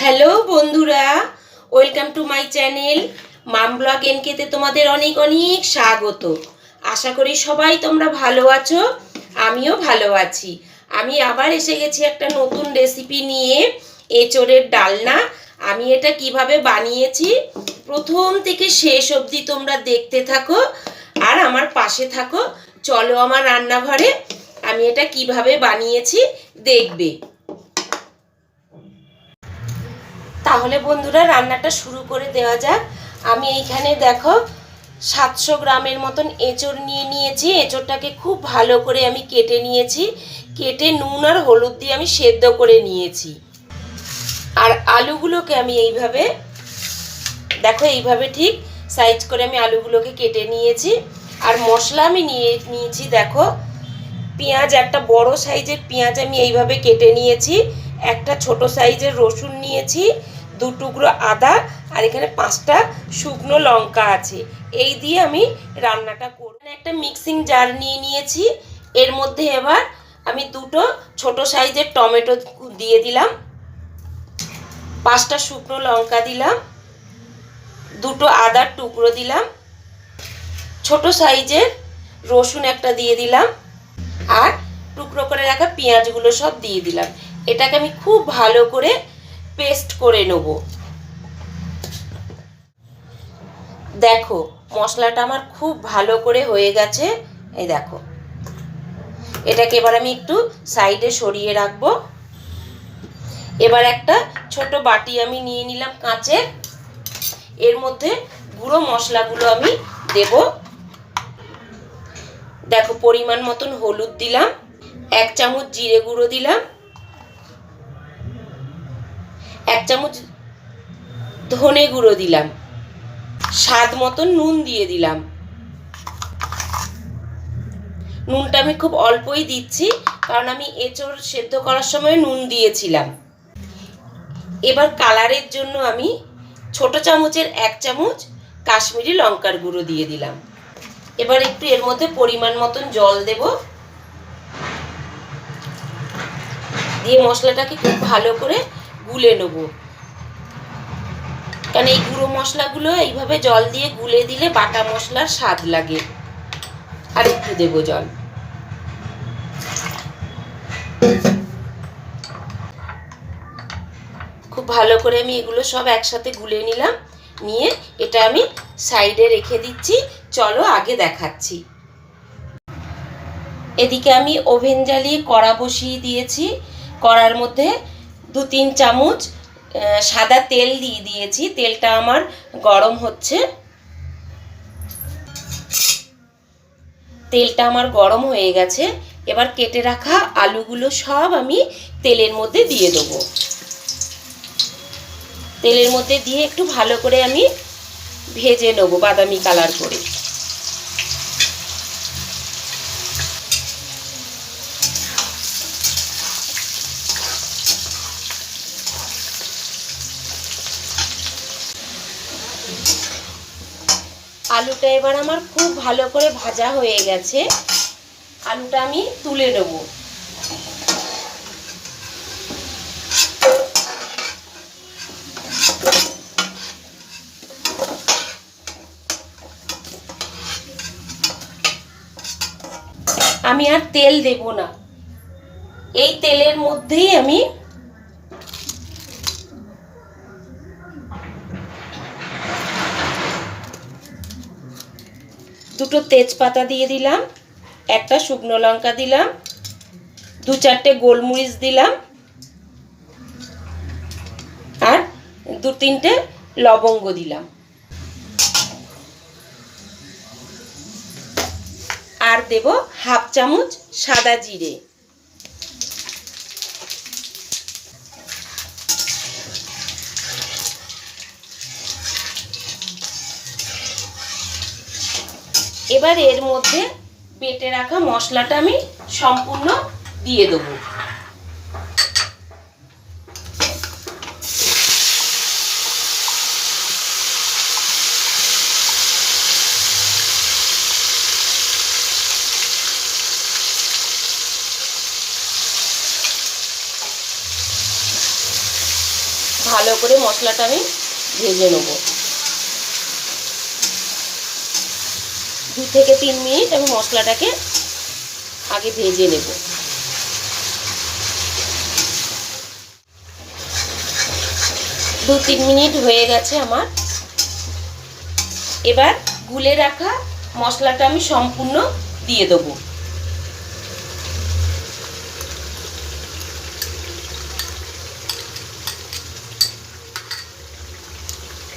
Hello বন্ধুরা, welcome to my channel mom blog এনকেতে তোমাদের অনেক অনেক স্বাগত। আশা করি সবাই তোমরা ভালো আছো, আমিও ভালো আছি। আমি আবার এসে গেছি একটা নতুন রেসিপি নিয়ে, এঁচড়ের ডালনা। আমি এটা কীভাবে বানিয়েছি, প্রথম থেকে শেষ অবধি তোমরা দেখতে থাকো আর আমার পাশে থাকো। চলো আমার রান্নাঘরে, আমি এটা কীভাবে বানিয়েছি দেখবে। তাহলে বন্ধুরা রান্নাটা শুরু করে দেওয়া যাক। আমি এইখানে দেখো সাতশো গ্রামের মতন এঁচড় নিয়ে নিয়েছি। এঁচড়টাকে খুব ভালো করে আমি কেটে নিয়েছি। কেটে নুন আর হলুদ দিয়ে আমি সেদ্ধ করে নিয়েছি। আর আলুগুলোকে আমি এইভাবে, দেখো এইভাবে ঠিক সাইজ করে আমি আলুগুলোকে কেটে নিয়েছি। আর মশলা আমি নিয়ে নিয়েছি, দেখো পেঁয়াজ, একটা বড় সাইজের পেঁয়াজ আমি এইভাবে কেটে নিয়েছি। একটা ছোট সাইজের রসুন নিয়েছি। দু টুকরো আদা আর এখানে পাঁচটা শুকনো লঙ্কা আছে। এই দিয়ে আমি রান্নাটা করব। একটা মিক্সিং জার নিয়ে নিয়েছি। এর মধ্যে এবার আমি দুটো ছোট সাইজের টমেটো দিয়ে দিলাম। পাঁচটা শুকনো লঙ্কা দিলাম। দুটো আদার টুকরো দিলাম। ছোট সাইজের রসুন একটা দিয়ে দিলাম। আর টুকরো করে রাখা পেঁয়াজগুলো সব দিয়ে দিলাম। এটাকে আমি খুব ভালো করে পেস্ট করে নেব। দেখো, মশলাটা আমার খুব ভালো করে হয়ে গেছে। এই দেখো। এটাকে এবার আমি একটু সাইডে সরিয়ে রাখব। এবার একটা ছোট বাটি আমি নিয়ে নিলাম কাঁচের এর মধ্যে গুঁড়ো মশলাগুলো আমি দেব। দেখো, পরিমাণ মতন হলুদ দিলাম। এক চামচ জিরে গুঁড়ো দিলাম। এক চামচ ধনে গুঁড়ো দিলাম। স্বাদ মতন নুন দিয়ে দিলাম। নুনটা আমি খুব অল্পই দিচ্ছি, কারণ আমি এঁচড় সেদ্ধ করার সময় নুন দিয়েছিলাম। এবার কালারের জন্য আমি ছোট চামচের এক চামচ কাশ্মীরি লঙ্কার গুঁড়ো দিয়ে দিলাম। এবার একটু এর মধ্যে পরিমাণ মতন জল দেব। দিয়ে মশলাটাকে খুব ভালো করে গুলে নেব। কারণ এই গুঁড়ো মশলাগুলো এইভাবে জল দিয়ে গুলে দিলে বাটা মশলার স্বাদ লাগে। আর একটু দেবো জল। খুব ভালো করে আমি এগুলো সব একসাথে গুলে নিলাম। নিয়ে এটা আমি সাইডে রেখে দিচ্ছি। চলো আগে দেখাচ্ছি। এদিকে আমি ওভেন জ্বালিয়ে কড়া বসিয়ে দিয়েছি। কড়ার মধ্যে দু তিন চামচ সাদা তেল দিয়ে দিয়েছি। তেলটা আমার গরম হচ্ছে। তেলটা আমার গরম হয়ে গেছে। এবার কেটে রাখা আলুগুলো সব আমি তেলের মধ্যে দিয়ে দেবো। তেলের মধ্যে দিয়ে একটু ভালো করে আমি ভেজে নেব বাদামি কালার করে। আলুটা এবার আমার খুব ভালো করে ভাজা হয়ে গেছে। আলুটা আমি তুলে নেব। আমি আর তেল দেব না। এই তেলের মধ্যেই আমি দুটো তেজপাতা দিয়ে দিলাম, একটা শুকনো লঙ্কা দিলাম, দু চারটে গোলমরিচ দিলাম, আর দু তিনটে লবঙ্গ দিলাম। আর দেব হাফ চামচ সাদা জিরে। এবার এর মধ্যে বেটে রাখা মশলাটা আমি সম্পূর্ণ দিয়ে দেবো। ভালো করে মশলাটা আমি ভেজে নেব। দু থেকে তিন মিনিট আমি মশলাটাকে আগে ভেজে নেব। দু তিন মিনিট হয়ে গেছে আমার। এবার গুলে রাখা মশলাটা আমি সম্পূর্ণ দিয়ে দেবো।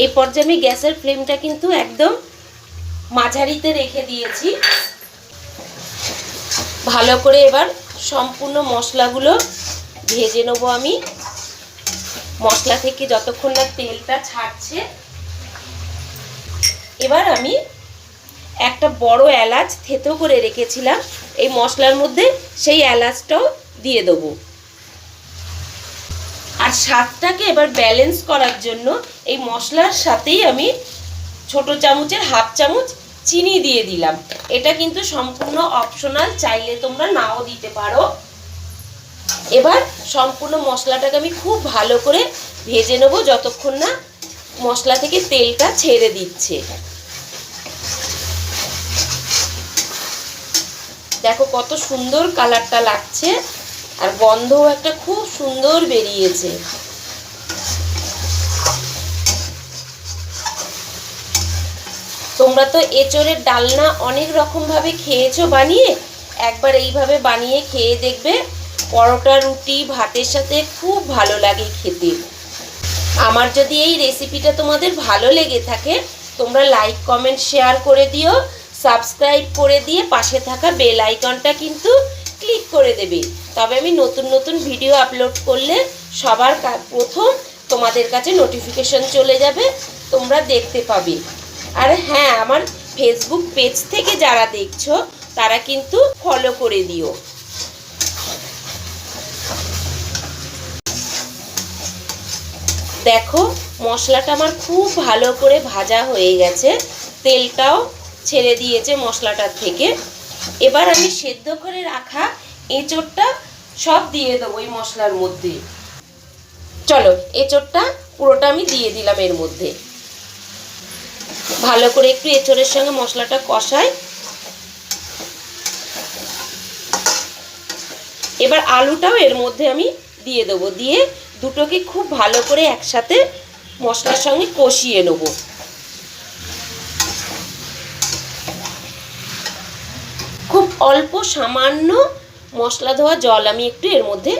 এই পর্যায়ে আমি গ্যাসের ফ্লেমটা কিন্তু একদম মাঝারিতে রেখে দিয়েছি। ভালো করে এবার সম্পূর্ণ মশলাগুলো ভেজে নেব আমি। মশলা থেকে যতক্ষণ না তেলটা ছাড়ছে, এবার আমি একটা বড় এলাচ থেতো করে রেখেছিলাম। এই মশলার মধ্যে সেই এলাচটাও দিয়ে দেবো। আর স্বাদটাকে এবার ব্যালেন্স করার জন্য এই মশলার সাথেই আমি ছোট চামচের হাফ চামচ চিনি দিয়ে দিলাম। এটা কিন্তু সম্পূর্ণ অপশনাল চাইলে তোমরা নাও দিতে পারো। এবার সম্পূর্ণ মশলাটাকে আমি খুব ভালো করে ভেজে নেব যতক্ষণ না মশলা থেকে তেলটা ছেড়ে দিচ্ছে। দেখো কত সুন্দর কালারটা লাগছে, আর গন্ধও একটা খুব সুন্দর বেরিয়েছে। তোমরা তো এঁচড়ের ডালনা অনেক রকমভাবে খেয়েছো বানিয়ে? একবার এইভাবে বানিয়ে খেয়ে দেখবে পরোটা, রুটি, ভাতের সাথে খুব ভালো লাগে খেতে। আমার যদি এই রেসিপিটা তোমাদের ভালো লেগে থাকে, তোমরা লাইক, কমেন্ট, শেয়ার করে দিও, সাবস্ক্রাইব করে দিয়ে পাশে থাকা বেল আইকনটা কিন্তু ক্লিক করে দেবে। তবে আমি নতুন নতুন ভিডিও আপলোড করলে সবার প্রথম তোমাদের কাছে নোটিফিকেশন চলে যাবে, তোমরা দেখতে পাবে। আর হ্যাঁ আমার ফেসবুক পেজ থেকে যারা দেখছ, তারা কিন্তু ফলো করে দিও। দেখো, মশলাটা আমার খুব ভালো করে ভাজা হয়ে গেছে। তেলটাও ছেড়ে দিয়েছে মশলাটার থেকে। এবার আমি সেদ্ধ করে রাখা এঁচোড়টা সব দিয়ে দেবো ওই মশলার মধ্যে। চলো, এঁচোড়টা পুরোটা আমি দিয়ে দিলাম এর মধ্যে। ভালো করে একটু এঁচোড়ের সঙ্গে মশলাটা কষাই। এবার আলুটাও এর মধ্যে আমি দিয়ে দেবো, দিয়ে দুটোকে খুব ভালো করে একসাথে মশলার সঙ্গে কষিয়ে নেব। খুব অল্প সামান্য মশলা ধোয়া জল আমি একটু এর মধ্যে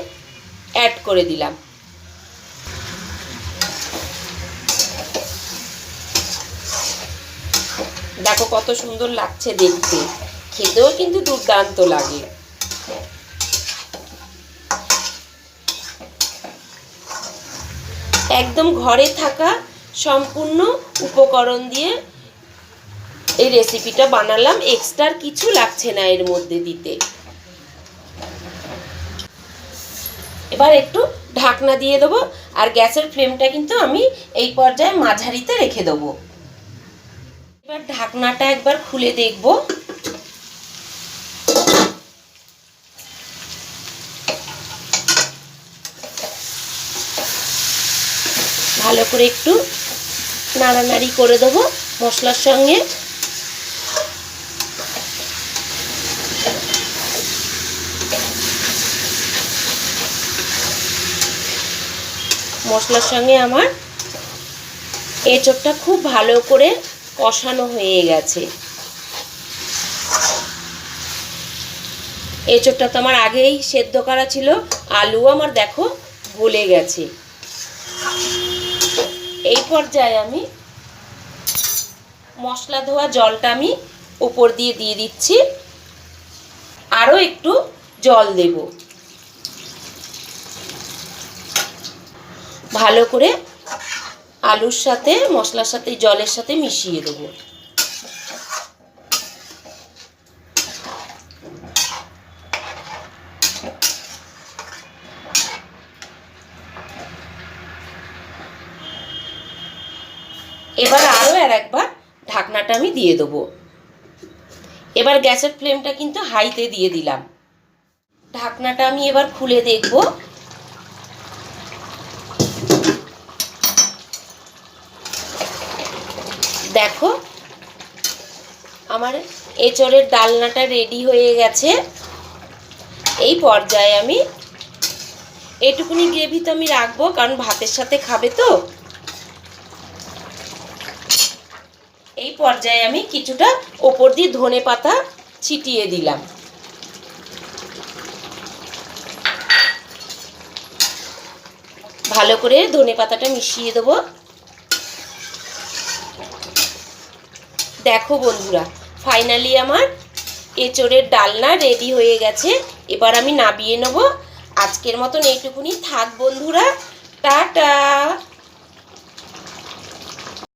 অ্যাড করে দিলাম। দেখো কত সুন্দর লাগছে দেখতে। খেতেও কিন্তু দুর্দান্ত লাগে। একদম ঘরে থাকা সম্পূর্ণ উপকরণ দিয়ে এই রেসিপিটা বানালাম। এক্সট্রার কিছু লাগছে না এর মধ্যে দিতে। এবার একটু ঢাকনা দিয়ে দেবো। আর গ্যাসের ফ্লেমটা কিন্তু আমি এই পর্যায়ে মাঝারিতে রেখে দেবো। এবার ঢাকনাটা একবার খুলে দেখব। ভালো করে একটু নাড়ানাড়ি করে দেবো মশলার সঙ্গে। মশলার সঙ্গে আমার এঁচোড়টা খুব ভালো করে কষানো হয়ে গেছে। এঁচোড়টা তো আমার আগেই সেদ্ধ করা ছিল আলু আমার দেখো গলে গেছে। এই পর্যায়ে আমি মশলা ধোয়া জলটা আমি উপর দিয়ে দিয়ে দিচ্ছি। আরও একটু জল দেব। ভালো করে আলুর সাথে, মশলার সাথে জলের সাথে মিশিয়ে দেবো। এবার আরও আর একবার ঢাকনাটা আমি দিয়ে দেবো। এবার গ্যাসের ফ্লেমটা কিন্তু হাইতে দিয়ে দিলাম। ঢাকনাটা আমি এবার খুলে দেখব। দেখো, আমার এঁচড়ের ডালনাটা রেডি হয়ে গেছে। এই পর্যায়ে আমি এটুকুনি গ্রেভি তো আমি রাখব, কারণ ভাতের সাথে খাবে তো। এই পর্যায়ে আমি কিছুটা ওপর দিয়ে ধনে পাতা ছিটিয়ে দিলাম। ভালো করে ধনে পাতাটা মিশিয়ে দেবো। দেখো বন্ধুরা ফাইনালি আমার এঁচড়ের ডালনা রেডি হয়ে গেছে। এবার আমি নাবিয়ে নেব। আজকের মতন এইটুকুনি। থাক বন্ধুরা, টাটা!